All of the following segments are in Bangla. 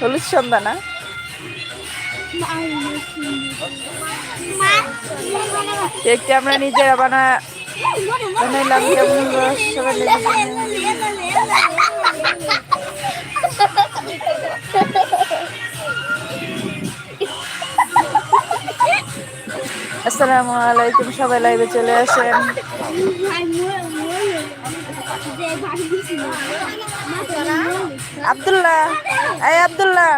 হলুদ সন্ধ্যা না? কেকটা আমরা নিজেরা বানা আসসালামু আলাইকুম সবাই লাইভে চলে আসেন। আব্দুল্লাহ এই আব্দুল্লাহ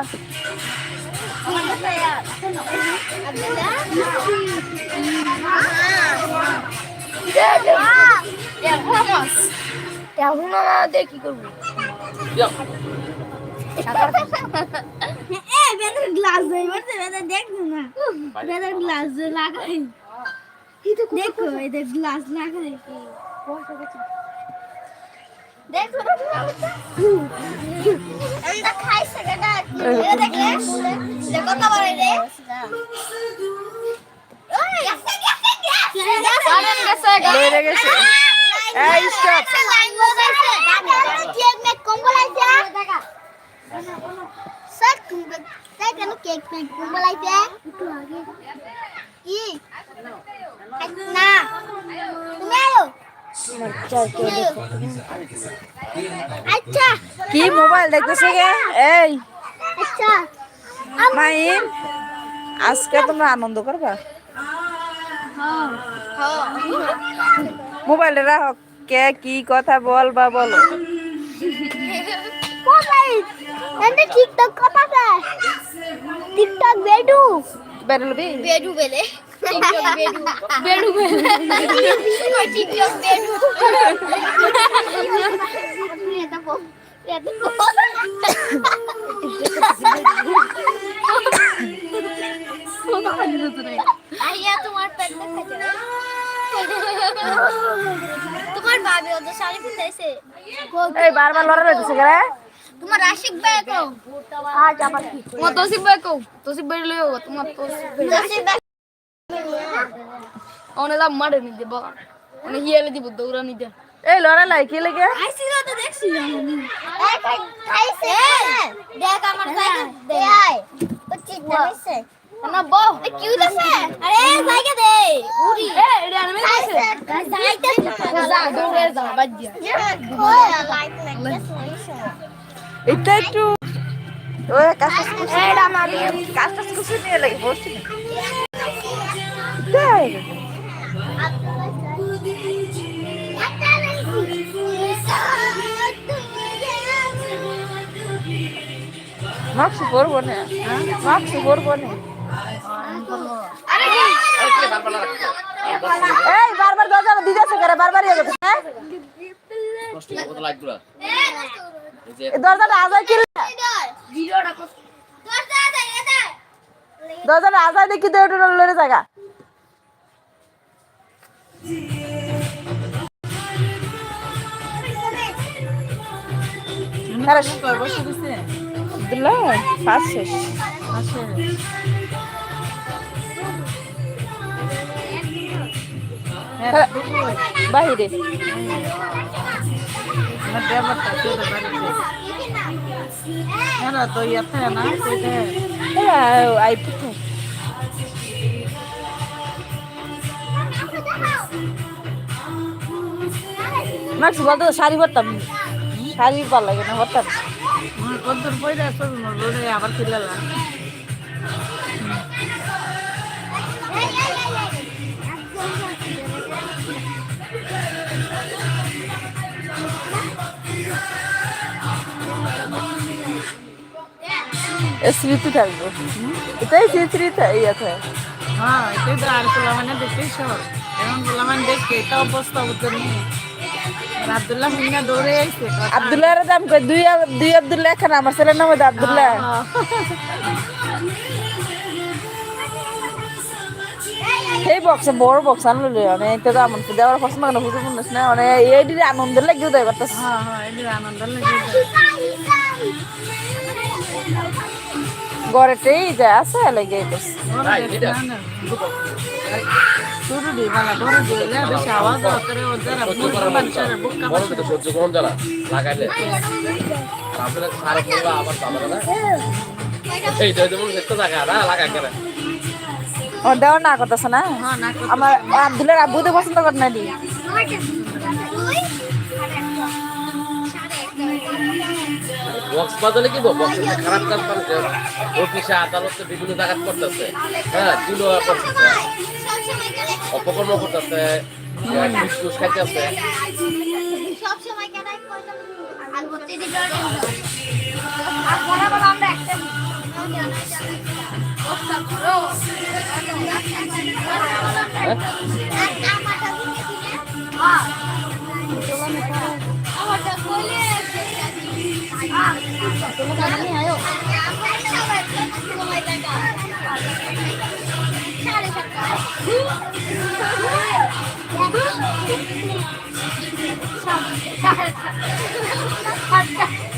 দেখি করব দেখো এদের গ্লাস লাগাই এই স্টপ কেক মে কম্বলাইছে স্যার তাই কেন কেক মে কম্বলাইছে কি না তুমি আয়ো আচ্ছা কি মোবাইল দেখতেছে গে? এই। আচ্ছা। মাইন আজকে তোমরা আনন্দ করবা? মোবাইলে রাখো। কে কি কথা বল। বা বলো টিকটক কথা টিকটক বেডু বেডু বেলে। তোমার ভাবি ওদের শাড়ি পিন্ধাইছে এই বারবার তোমার আশিক ভাই কো আজ আবার কি? তোমার তসিফ ভাই কো তসিফ ভাই লইও তোমার তসিফ ভাই অনেক দাম মারে নি দেব অনেক হিয়ালে দিব দৌড়া নি দে এই লড়া লাই কি লেগে? আইছি না তো দেখছি খাইছে। দেখ আমার সাইকেল দে। আয় পচ্চিশ দেছে না বউ কি হইছে আরে সাইকেল দে। উড়ি। এ এটা আমি খাইছে। সাইকেল যা দৌড়ে যা বাদ দিয়া। এটা একটু ওই কাজ এটা আমার কাজ টাজ কিছু নিয়ে লাগে না তাই মাস্ক পরবো না মাস্ক পরবো না। এই বারবার দরজা দিতেছে করে বারবার করতেছে হ্যাঁ? গুলা এই দরজাটা আজাই কি দরজাটা আজাই দেখি ওটা লড়ে জায়গা। আব্দুল্লাহ পাঁচ শেষ। হ্যাঁ, বাহিরে হ্যাঁ আই পুথে মাক্স বলতো শাড়ি পরতাম। শাড়ি ভালো লাগে না পরতাম আবার খিলালা স্মৃতি থাকব। এটাই স্মৃতি ইয়ে থাকে হ্যাঁ এটাই তো আর মানে দেখতেই সব এখন মানে দেখতে এটা অবস্থা বুঝতে নেই আব্দুল্লাহ মিনা দাম কই দুই দুই আব্দুল্লাহ এখানে আমার ছেলের নাম হচ্ছে আব্দুল্লাহ। সেই বক্স বড় বক্স আনলো মানে এটা তো আমার দেওয়ার পছন্দ কেন বুঝতে পারছিস না মানে এই দিদি আনন্দ লাগে দেয় করতেছে। হ্যাঁ ঘরেতেই যে আছে লেগে গেছে। পাবে না। করতেছে না? হ্যাঁ আমার আব্দুলের আব্বু তো পছন্দ করে না দি বক্স বাজালে কি বক্স খারাপ কাজ করছে। অফিসে আদালতে বিভিন্ন জায়গা করতেছে। হ্যাঁ কিলো করতেছে। অপকর্ম করতেছে। ঘুষ খাইতেছে। সব সময় কেন আর ভর্তি দিতে আর বড় বড় আমরা একটা সাড়ে সাতটা